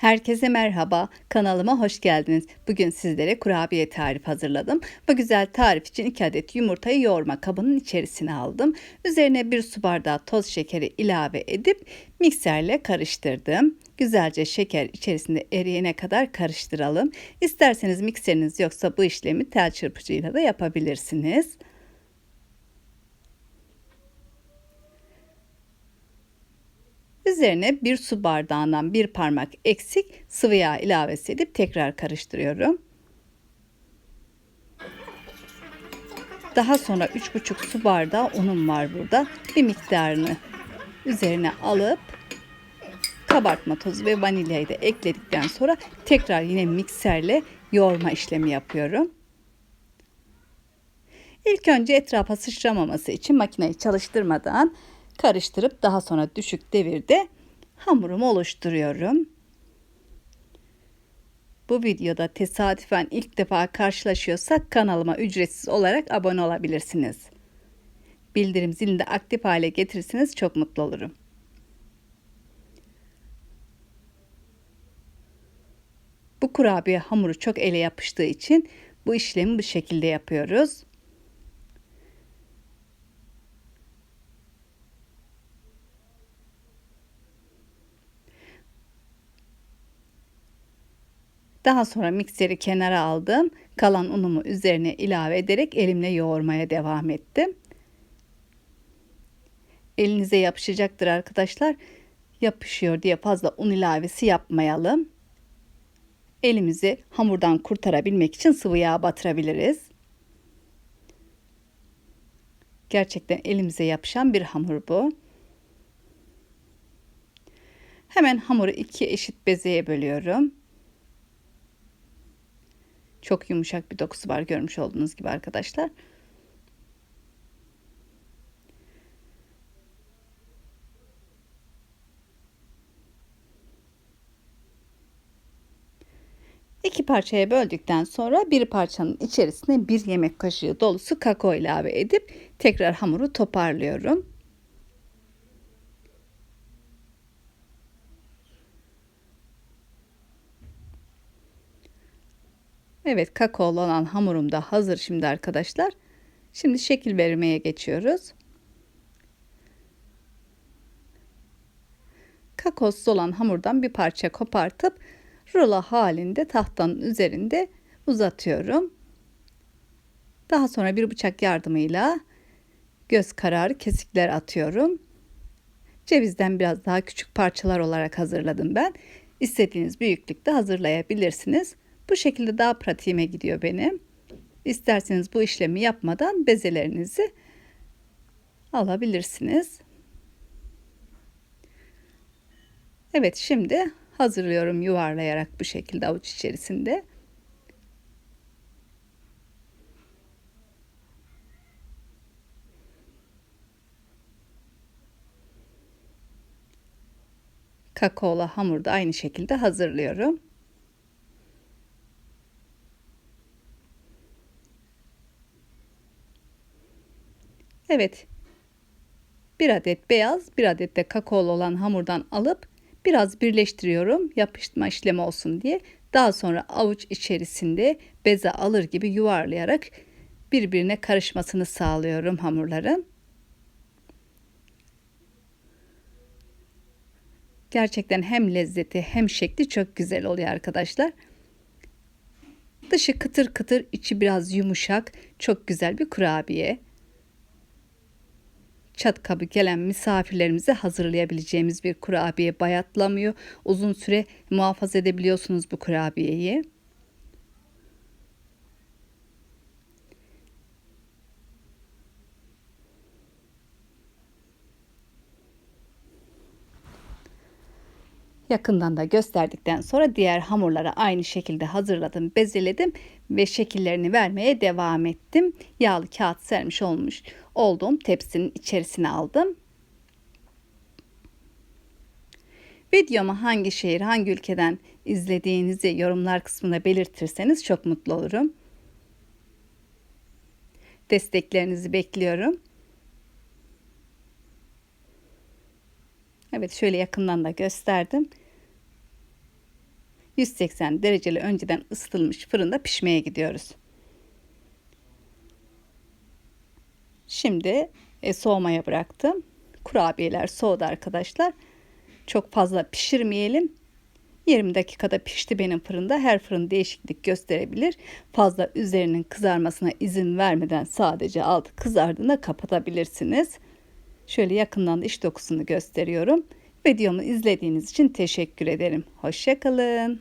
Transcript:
Herkese merhaba, kanalıma hoş geldiniz. Bugün sizlere kurabiye tarif hazırladım. Bu güzel tarif için 2 adet yumurtayı yoğurma kabının içerisine aldım. Üzerine 1 su bardağı toz şekeri ilave edip mikserle karıştırdım. Güzelce şeker içerisinde eriyene kadar karıştıralım. İsterseniz mikseriniz yoksa bu işlemi tel çırpıcıyla da yapabilirsiniz. Üzerine bir su bardağından bir parmak eksik sıvı yağ ilavesi edip tekrar karıştırıyorum. Daha sonra 3,5 su bardağı unum var burada. Bir miktarını üzerine alıp kabartma tozu ve vanilyayı da ekledikten sonra tekrar yine mikserle yoğurma işlemi yapıyorum. İlk önce etrafa sıçramaması için makineyi çalıştırmadan karıştırıp daha sonra düşük devirde hamurumu oluşturuyorum. Bu videoda tesadüfen ilk defa karşılaşıyorsak kanalıma ücretsiz olarak abone olabilirsiniz. Bildirim zilini de aktif hale getirirseniz çok mutlu olurum. Bu kurabiye hamuru çok ele yapıştığı için bu işlemi bu şekilde yapıyoruz. Daha sonra mikseri kenara aldım. Kalan unumu üzerine ilave ederek elimle yoğurmaya devam ettim. Elinize yapışacaktır arkadaşlar. Yapışıyor diye fazla un ilavesi yapmayalım. Elimizi hamurdan kurtarabilmek için sıvı yağ batırabiliriz. Gerçekten elimize yapışan bir hamur bu. Hemen hamuru iki eşit bezeye bölüyorum. Çok yumuşak bir dokusu var görmüş olduğunuz gibi arkadaşlar. İki parçaya böldükten sonra bir parçanın içerisine bir yemek kaşığı dolusu kakao ilave edip tekrar hamuru toparlıyorum. Evet kakaolu olan hamurum da hazır şimdi arkadaşlar. Şimdi şekil vermeye geçiyoruz. Kakaosuz olan hamurdan bir parça kopartıp rulo halinde tahtanın üzerinde uzatıyorum. Daha sonra bir bıçak yardımıyla göz kararı kesikler atıyorum. Cevizden biraz daha küçük parçalar olarak hazırladım ben. İstediğiniz büyüklükte hazırlayabilirsiniz. Bu şekilde daha pratiğime gidiyor benim. İsterseniz bu işlemi yapmadan bezelerinizi alabilirsiniz. Evet şimdi hazırlıyorum yuvarlayarak bu şekilde avuç içerisinde. Kakaolu hamuru da aynı şekilde hazırlıyorum. Evet. Bir adet beyaz, bir adet de kakaolu olan hamurdan alıp biraz birleştiriyorum yapıştırma işlemi olsun diye. Daha sonra avuç içerisinde beze alır gibi yuvarlayarak birbirine karışmasını sağlıyorum hamurların. Gerçekten hem lezzeti hem şekli çok güzel oluyor arkadaşlar. Dışı kıtır kıtır, içi biraz yumuşak, çok güzel bir kurabiye çat kabı gelen misafirlerimize hazırlayabileceğimiz bir kurabiye bayatlamıyor. Uzun süre muhafaza edebiliyorsunuz bu kurabiyeyi. Yakından da gösterdikten sonra diğer hamurları aynı şekilde hazırladım, bezeledim ve şekillerini vermeye devam ettim. Yağlı kağıt sermiş olmuş olduğum tepsinin içerisine aldım. Videomu hangi şehir, hangi ülkeden izlediğinizi yorumlar kısmına belirtirseniz çok mutlu olurum. Desteklerinizi bekliyorum. Evet şöyle yakından da gösterdim. 180 dereceli önceden ısıtılmış fırında pişmeye gidiyoruz. Şimdi e, soğumaya bıraktım. Kurabiyeler soğudu arkadaşlar. Çok fazla pişirmeyelim. 20 dakikada pişti benim fırında. Her fırın değişiklik gösterebilir. Fazla üzerinin kızarmasına izin vermeden sadece altı kızardığında kapatabilirsiniz. Şöyle yakından da iç dokusunu gösteriyorum. Videomu izlediğiniz için teşekkür ederim. Hoşçakalın.